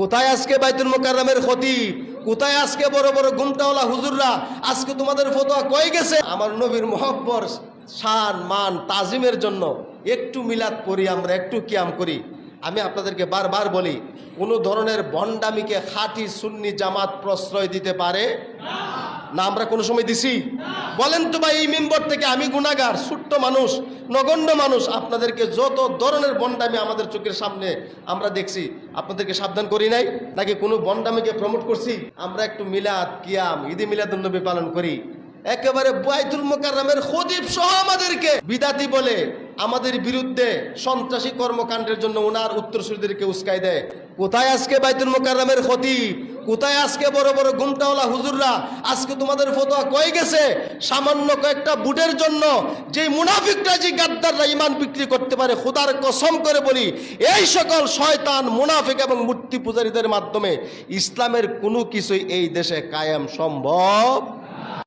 কোথায় আজকে বাইতুল মোকারের খতিব? কোথায় আজকে বড় বড় গুমটাওয়ালা হুজুররা? আজকে তোমাদের ফতোয়া কয়ে গেছে? আমার নবীর মহব্বর, শান, মান, তাজিমের জন্য একটু মিলাদ করি, আমরা একটু কিয়াম করি। আমি আপনাদেরকে বারবার বলি, কোনো ধরনের বন্ডামিকে খাঁটি সুন্নি জামাত প্রশ্রয় দিতে পারে? না আমরা কোনো সময় দিছি? বলেন তো ভাই, এই মেম্বর থেকে আমি গুণাগার ছোট্ট মানুষ, নগণ্য মানুষ, আপনাদেরকে যত ধরনের বন্ডামি আমাদের চোখের সামনে আমরা দেখছি, আপনাদেরকে সাবধান করি নাই? নাকি কোনো বন্ডামিকে প্রমোট করছি? আমরা একটু মিলাদ, কিয়াম, ঈদে মিলাদুন্নবী পালন করি। একেবারে বাইতুল মোকাররমের খদিব সহ আমাদেরকে বিদাতি বলে আমাদের বিরুদ্ধে সন্ত্রাসী কর্মকাণ্ডের জন্য ওনার উত্তরসূরিদেরকে উস্কাই দেয়। কোথায় আজকে বাইতুল মোকাররমের খতিব? কোথায় আজকে বড় বড় গুমটাওয়ালা হুজুররা? আজকে তোমাদের ফতোয়া কয়ে গেছে? সামান্য কয়েকটা বুটের জন্য যে মুনাফিকরা যে গাদ্দাররা ইমান বিক্রি করতে পারে, খোদার কসম করে বলি, এই সকল শয়তান, মুনাফিক এবং মূর্তি পূজারীদের মাধ্যমে ইসলামের কোনো কিছুই এই দেশে কায়েম সম্ভব